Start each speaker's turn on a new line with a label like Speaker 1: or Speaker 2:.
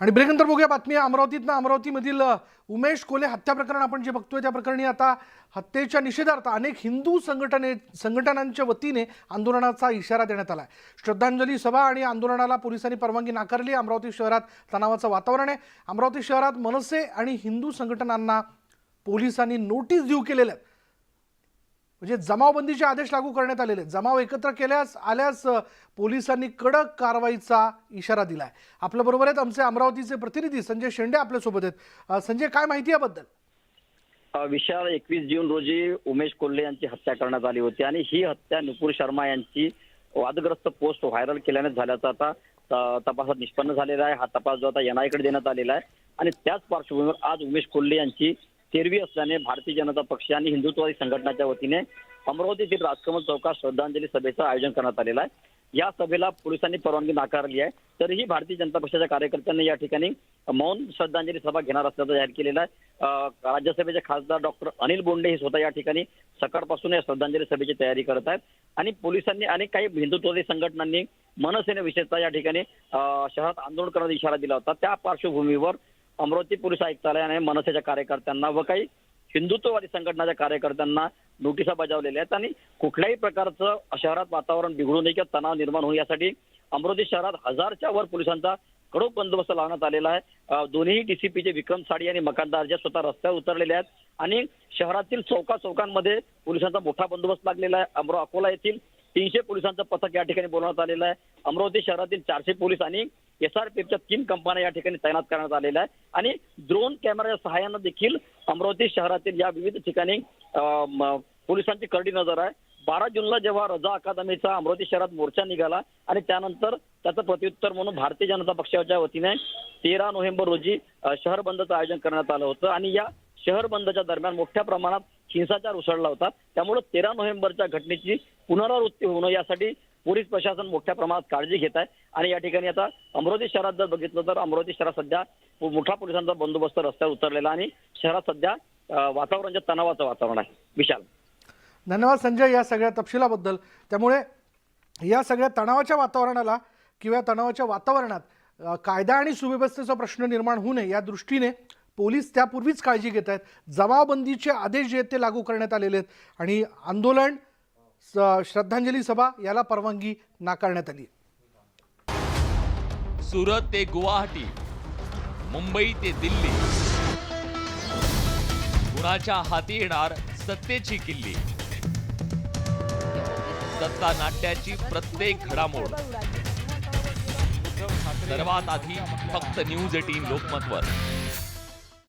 Speaker 1: आणि ब्रेकनंतर बघूया बातमी अमरावतीतनं अमरावतीमधील उमेश कोले हत्या प्रकरण आपण जे बघतोय त्या प्रकरणी आता हत्येच्या निषेधार्थ अनेक हिंदू संघटने संघटनांच्या वतीने आंदोलनाचा इशारा देण्यात आला आहे श्रद्धांजली सभा आणि आंदोलनाला पोलिसांनी परवानगी नाकारली. अमरावती शहरात तणावाचं वातावरण आहे. अमरावती शहरात मनसे आणि हिंदू संघटनांना पोलिसांनी नोटीस देऊ केलेल्या आहेत. म्हणजे जमावबंदीचे आदेश लागू करण्यात आलेले आहेत. जमाव एकत्र केल्यास आल्यास पोलिसांनी कडक कारवाईचा इशारा दिलाय. आपल्या बरोबर आहेत आमचे अमरावतीचे प्रतिनिधी संजय शेंडे आपल्यासोबत आहेत. संजय काय माहिती याबद्दल?
Speaker 2: विशाल एकवीस जून रोजी उमेश कोल्हे यांची हत्या करण्यात आली होती आणि ही हत्या नुपूर शर्मा यांची वादग्रस्त पोस्ट व्हायरल केल्याने झाल्याचा आता तपासात निष्पन्न झालेला आहे. हा तपास जो आता एनआयकडे देण्यात आलेला आहे. आणि त्याच पार्श्वभूमीवर आज उमेश कोल्हे यांची तेरवी असल्याने भारतीय जनता पक्ष आणि हिंदुत्ववादी संघटनाच्या वतीने अमरावतीतील राजकमल चौकात श्रद्धांजली सभेचं आयोजन करण्यात आलेलं आहे. या सभेला पोलिसांनी परवानगी नाकारली आहे. तरीही भारतीय जनता पक्षाच्या कार्यकर्त्यांनी या ठिकाणी मौन श्रद्धांजली सभा घेणार असल्याचं जाहीर केलेलं आहे. राज्यसभेचे खासदार डॉक्टर अनिल बोंडे हे स्वतः या ठिकाणी सकाळपासून या श्रद्धांजली सभेची तयारी करत आहेत. आणि पोलिसांनी अनेक काही हिंदुत्ववादी संघटनांनी मनसेने विशेषतः या ठिकाणी शहरात आंदोलन करण्याचा इशारा दिला होता. त्या पार्श्वभूमीवर अमरावती पोलीस आयुक्तालयाने मनसेच्या कार्यकर्त्यांना व काही हिंदुत्ववादी संघटनाच्या कार्यकर्त्यांना नोटिसा बजावलेल्या आहेत आणि कुठल्याही प्रकारचं शहरात वातावरण बिघडू नये किंवा तणाव निर्माण होऊ यासाठी अमरावती शहरात हजारच्या वर पोलिसांचा कडक बंदोबस्त लावण्यात आलेला आहे. दोन्ही डीसीपीचे विक्रम साडी आणि मकानदार जे स्वतः रस्त्यावर उतरलेले आहेत आणि शहरातील चौका चौकांमध्ये पोलिसांचा मोठा बंदोबस्त लागलेला आहे. अमराव अकोला येथील तीनशे पोलिसांचं पथक या ठिकाणी बोलवण्यात आलेलं आहे. अमरावती शहरातील चारशे पोलीस आणि एसआरपीएफच्या तीन कंपन्या या ठिकाणी तैनात करण्यात आलेल्या आहे आणि ड्रोन कॅमेराच्या सहाय्यानं देखील अमरावती शहरातील या विविध ठिकाणी पोलिसांची करडी नजर आहे. बारा जूनला जेव्हा रजा अकादमीचा अमरावती शहरात मोर्चा निघाला आणि त्यानंतर त्याचं प्रत्युत्तर म्हणून भारतीय जनता पक्षाच्या वतीने तेरा नोव्हेंबर रोजी शहर बंदचं आयोजन करण्यात आलं होतं. आणि या शहर बंदच्या दरम्यान मोठ्या प्रमाणात हिंसाचार उसळला होता. त्यामुळे तेरा नोव्हेंबरच्या घटनेची पुनरावृत्ती होणं यासाठी पोलीस प्रशासन मोठ्या प्रमाणात काळजी घेत आहे. आणि या ठिकाणी आता अमरावती शहरात जर बघितलं तर अमरावती शहरात सध्या मोठा पोलिसांचा बंदोबस्त रस्त्यावर उतरलेला आणि शहरात सध्या वातावरणाच्या वातावरण तणावाचं वातावरण आहे. विशाल.
Speaker 1: धन्यवाद संजय या सगळ्या तपशिलाबद्दल. त्यामुळे या सगळ्या तणावाच्या वातावरणाला किंवा तणावाच्या वातावरणात कायदा आणि सुव्यवस्थेचा प्रश्न निर्माण होऊ नये या दृष्टीने पोलीस त्यापूर्वीच काळजी घेत आहेत. जमावबंदीचे आदेश जे आहेत ते लागू करण्यात आलेले आहेत. आणि आंदोलन श्रद्धांजली सभा याला परवानगी नाकारण्यात आली.
Speaker 3: सुरत ते गुवाहाटी मुंबई ते दिल्ली. कुणाच्या हाती येणार सत्तेची किल्ली? सत्ता नाट्याची प्रत्येक घडामोड. सर्वात आधी फक्त न्यूज एटीन लोकमतवर.